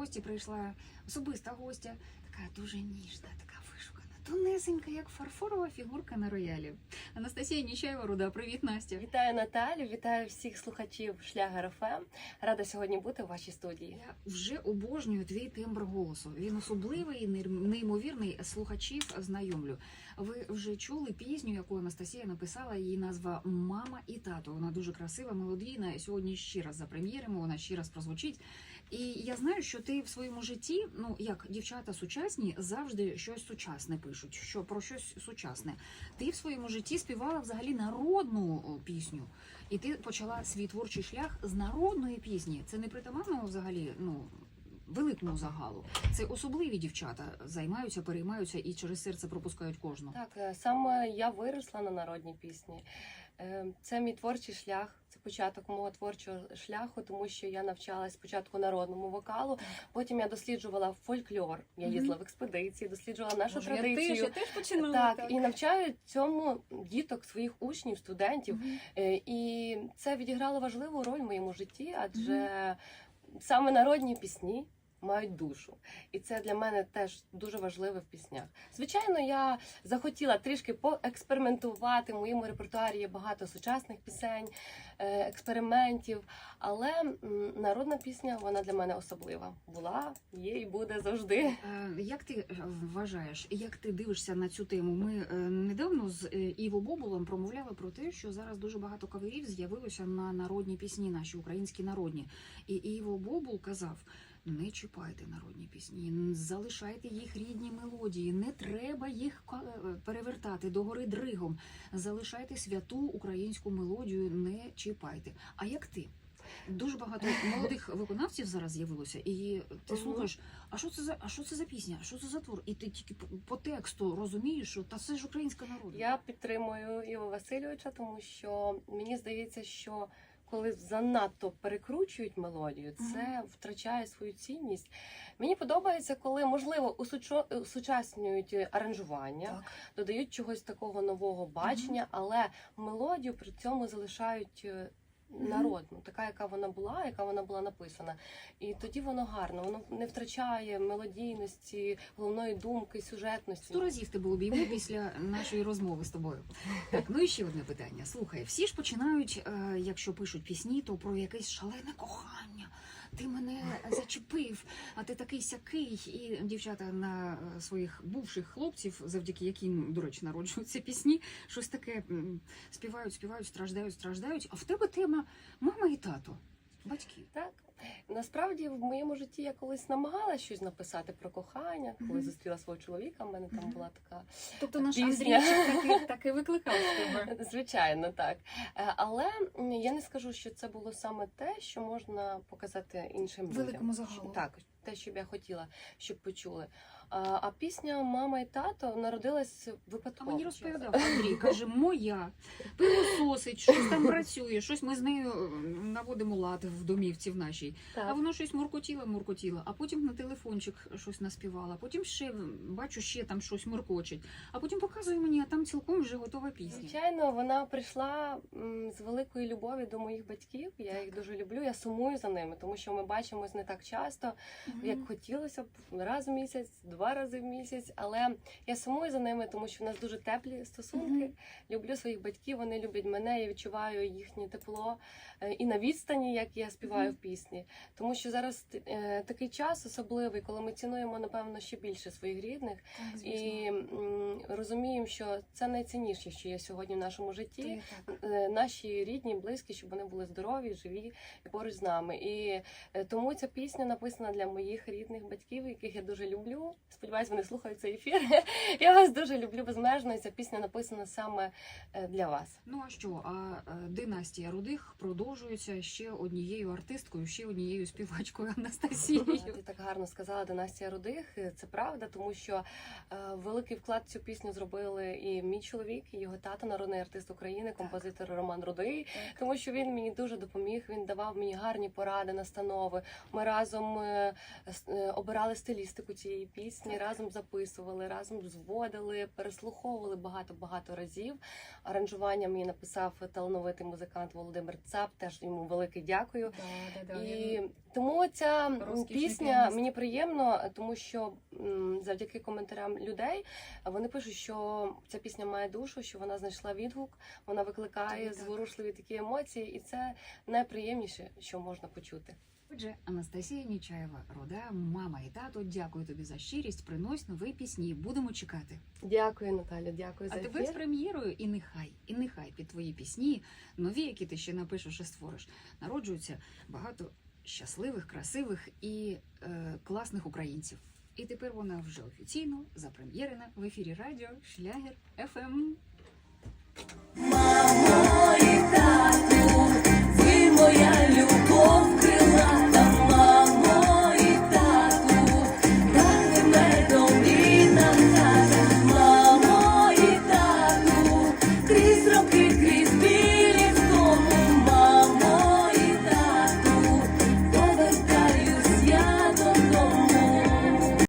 гості прийшла особиста гостя, така дуже ніжна, така вишукана, тонесенька, як фарфорова фігурка на роялі. Анастасія Ніщаєва, Руда. Привіт, Настя. Вітаю Наталю, вітаю всіх слухачів Шлягер ФМ. Рада сьогодні бути у вашій студії. Я вже обожнюю твій тембр голосу. Він особливий, неймовірний. Слухачів знайомлю. Ви вже чули пісню, яку Анастасія написала. Її назва Мама і тато. Вона дуже красива, мелодійна. Сьогодні ще раз запрем'єримо, вона ще раз прозвучить. І я знаю, що ти в своєму житті, ну як дівчата сучасні, завжди щось сучасне пишуть. Що про щось сучасне. Ти в своєму житті співала взагалі народну пісню. І ти почала свій творчий шлях з народної пісні. Це не притаманно взагалі, ну. Великому загалу це особливі дівчата займаються, переймаються і через серце пропускають кожну. Так, е, саме я виросла на народній пісні. Е, Це мій творчий шлях, це початок мого творчого шляху, тому що я навчалась спочатку народному вокалу, потім я досліджувала фольклор. Я їздила в експедиції, досліджувала нашу Боже, я традицію. теж, я теж починала так, так. і навчаю цьому діток, своїх учнів, студентів. Е, І це відіграло важливу роль в моєму житті, адже саме народні пісні мають душу. І це для мене теж дуже важливе в піснях. Звичайно, я захотіла трішки поекспериментувати. В моєму репертуарі є багато сучасних пісень, е, експериментів. Але народна пісня вона для мене особлива. Була, є і буде завжди. Е, Як ти е, вважаєш, як ти дивишся на цю тему? Ми недавно з Іво Бобулом промовляли про те, що зараз дуже багато каверів з'явилося на народні пісні, наші українські народні. І Іво Бобул казав: не чіпайте народні пісні, залишайте їх рідні мелодії, не треба їх е, перевертати догори дригом. Залишайте святу українську мелодію, не чіпайте. А як ти? Дуже багато молодих виконавців зараз з'явилося, і ти слухаєш, а що це за а що це за пісня? А що це за твор? І ти тільки по, по тексту розумієш, що та це ж українська народна. Я підтримую Іва Васильовича, тому що мені здається, що коли занадто перекручують мелодію, це втрачає свою цінність. Мені подобається, коли можливо усучаснюють аранжування, Так. додають чогось такого нового бачення, але мелодію при цьому залишають. Народну, така, яка вона була, яка вона була написана, і тоді воно гарно, воно не втрачає мелодійності, головної думки, сюжетності. Сто разів тебе обійму після нашої розмови з тобою. Так, ну і ще одне питання. Слухай, всі ж починають, е, якщо пишуть пісні, то про якесь шалене кохання. Ти мене зачепив, а ти такий сякий. І дівчата на е, своїх бувших хлопців, завдяки яким, до речі, народжуються пісні, щось таке співають, співають, страждають, страждають. А в тебе тема мама і тато, батьки. Так. Насправді в моєму житті я колись намагалася щось написати про кохання, коли Мгм. зустріла свого чоловіка. в мене там Мгм. була така Тобто наш Пісня. Андрійчик таки, таки викликав тебе. звичайно, так. Е, Але я не скажу, що це було саме те, що можна показати іншим людям. Великому загалу. Так, те, що б я хотіла, щоб почули. А, а пісня Мама і тато народилась А мені розповідав Андрій, каже, моя пилососить, щось там працює, щось ми з нею наводимо лад в домівці в нашій. А воно щось муркотіло, муркотіло, а потім на телефончик щось наспівала, потім ще бачу, ще там щось муркочить. А потім показує мені, а там цілком вже готова пісня. Звичайно, вона прийшла з великої любові до моїх батьків. Я їх дуже люблю. Я сумую за ними, тому що ми бачимось не так часто. Як хотілося б раз в місяць, два рази в місяць. Але я сумую за ними, тому що в нас дуже теплі стосунки. Мгм. Люблю своїх батьків, вони люблять мене. Я відчуваю їхнє тепло е, і на відстані, як я співаю Мгм. в пісні. Тому що зараз е, такий час особливий, коли ми цінуємо напевно ще більше своїх рідних Так, і розуміємо, що це найцінніше, що є сьогодні в нашому житті. Так. Е, Наші рідні, близькі, щоб вони були здорові, живі і поруч з нами. І тому ця пісня написана для моїх рідних батьків, яких я дуже люблю. Сподіваюсь, вони слухають цей ефір. Я вас дуже люблю безмежно. І ця пісня написана саме е, для вас. Ну а що? А е, династія рудих продовжується ще однією артисткою, ще однією співачкою Анастасією. Ти так гарно сказала Династія Рудих. Це правда, тому що е, великий вклад в цю пісню зробили і мій чоловік, і його тато, народний артист України, композитор Роман Рудий. тому що він мені дуже допоміг. Він давав мені гарні поради, настанови. Ми разом обирали стилістику цієї пісні, разом записували, разом зводили, переслуховували багато-багато разів. Аранжування мені написав талановитий музикант Володимир Цап. Теж йому велике дякую. І тому ця пісня мені приємно, тому що завдяки коментарям людей вони пишуть, що ця пісня має душу, що вона знайшла відгук, вона викликає Так, так. зворушливі такі емоції, і це найприємніше, що можна почути. Отже, Анастасія Нічаєва, рода, мама і тато, дякую тобі за щирість. Принось нові пісні. Будемо чекати. Дякую, Наталя. Дякую А за тебе з прем'єрою, і нехай, і нехай під твої пісні, нові, які ти ще напишеш і створиш, народжуються багато щасливих, красивих і е, класних українців. І тепер вона вже офіційно запрем'єрена в ефірі радіо Шлягер. ФМ.